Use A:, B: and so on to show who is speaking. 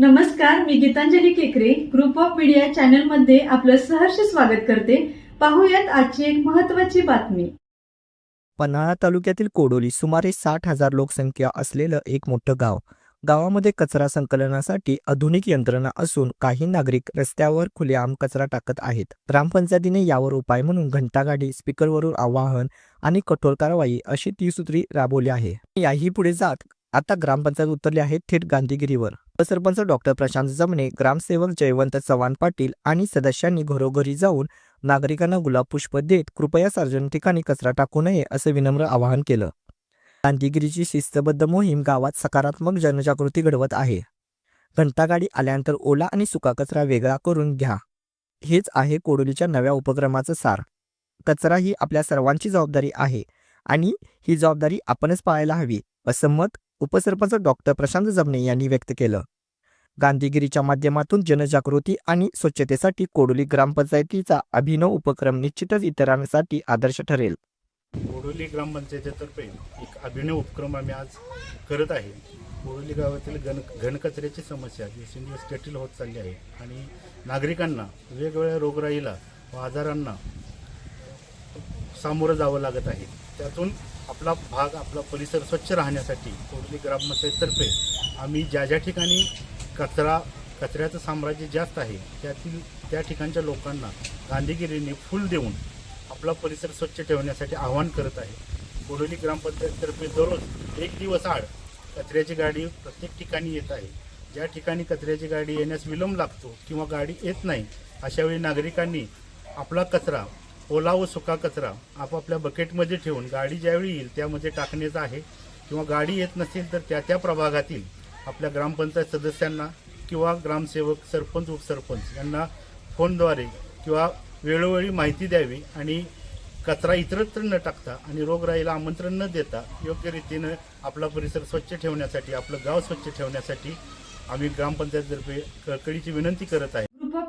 A: नमस्कार मी गीतांजली केकरे. Group of media चॅनलमध्ये आपलं सहर्ष स्वागत करते. पाहूयात आजची एक महत्वाची बातमी.
B: पन्हाळा तालुक्यातील कोडोली सुमारे साठ हजार लोकसंख्या असलेलं एक मोठं गाव. गावामध्ये कचरा संकलनासाठी आधुनिक यंत्रणा असून काही नागरिक रस्त्यावर खुलेआम कचरा टाकत आहेत. ग्रामपंचायतीने यावर उपाय म्हणून घंटागाडी स्पीकरवरून आवाहन आणि कठोर कारवाई अशी ती सूत्री राबवली आहे. याही पुढे जात आता ग्रामपंचायत उतरली आहे थेट गांधीगिरीवर. सरपंच डॉक्टर प्रशांत जमणे ग्रामसेवक जयवंत चव्हाण पाटील आणि सदस्यांनी घरोघरी जाऊन नागरिकांना गुलाब पुष्प देत कृपया सार्वजनिक ठिकाणी कचरा टाकू नये असं विनम्र आवाहन केलं. गांधीगिरीची शिस्तबद्ध मोहीम गावात सकारात्मक जनजागृती घडवत आहे. घंटागाडी आल्यानंतर ओला आणि सुका कचरा वेगळा करून घ्या. हेच आहे कोडोलीच्या नव्या उपक्रमाचं सार. कचरा ही आपल्या सर्वांची जबाबदारी आहे आणि ही जबाबदारी आपणच पाळायला हवी असं मत उपसरपंच डॉक्टर प्रशांत जमणे यांनी व्यक्त केलं. गांधीगिरीच्या माध्यमातून जनजागृती आणि स्वच्छतेसाठी कोडोली ग्रामपंचायतीचा अभिनव उपक्रम निश्चितच इतरांसाठी आदर्श ठरेल.
C: कोडोली ग्रामपंचायतीतर्फे एक अभिनव उपक्रम आम्ही आज करत आहे. कोडोली गावातील घन घनकचऱ्याची समस्या दिवसेंदिवस जटिल होत चालली आहे आणि नागरिकांना वेगवेगळ्या रोगराईला व आजारांना सामोरं जावं लागत आहे. त्यातून आपला भाग आपला परिसर स्वच्छ राहण्यासाठी कोडली ग्रामपंचायततर्फे आम्ही ज्या ज्या ठिकाणी कचरा कचऱ्याचं साम्राज्य जास्त आहे त्यातील त्या ठिकाणच्या लोकांना गांधीगिरीने फुल देऊन आपला परिसर स्वच्छ ठेवण्यासाठी आवाहन करत आहे. कोडोली ग्रामपंचायततर्फे दररोज एक दिवस आड कचऱ्याची गाडी प्रत्येक ठिकाणी येत आहे. ज्या ठिकाणी कचऱ्याची गाडी येण्यास विलंब लागतो किंवा गाडी येत नाही अशावेळी नागरिकांनी आपला कचरा ओला व सुका कचरा आपापल्या बकेटमध्ये ठेवून गाडी ज्यावेळी येईल त्यामध्ये टाकण्याचा आहे. किंवा गाडी येत नसेल तर त्या त्या प्रभागातील आपल्या ग्रामपंचायत सदस्यांना किंवा ग्रामसेवक सरपंच उपसरपंच यांना फोनद्वारे किंवा वेळोवेळी माहिती द्यावी आणि कचरा इतरत्र न टाकता आणि रोगराईला आमंत्रण न देता योग्य रीतीनं आपला परिसर स्वच्छ ठेवण्यासाठी आपलं गाव स्वच्छ ठेवण्यासाठी आम्ही ग्रामपंचायततर्फे कळकळीची विनंती करत आहे.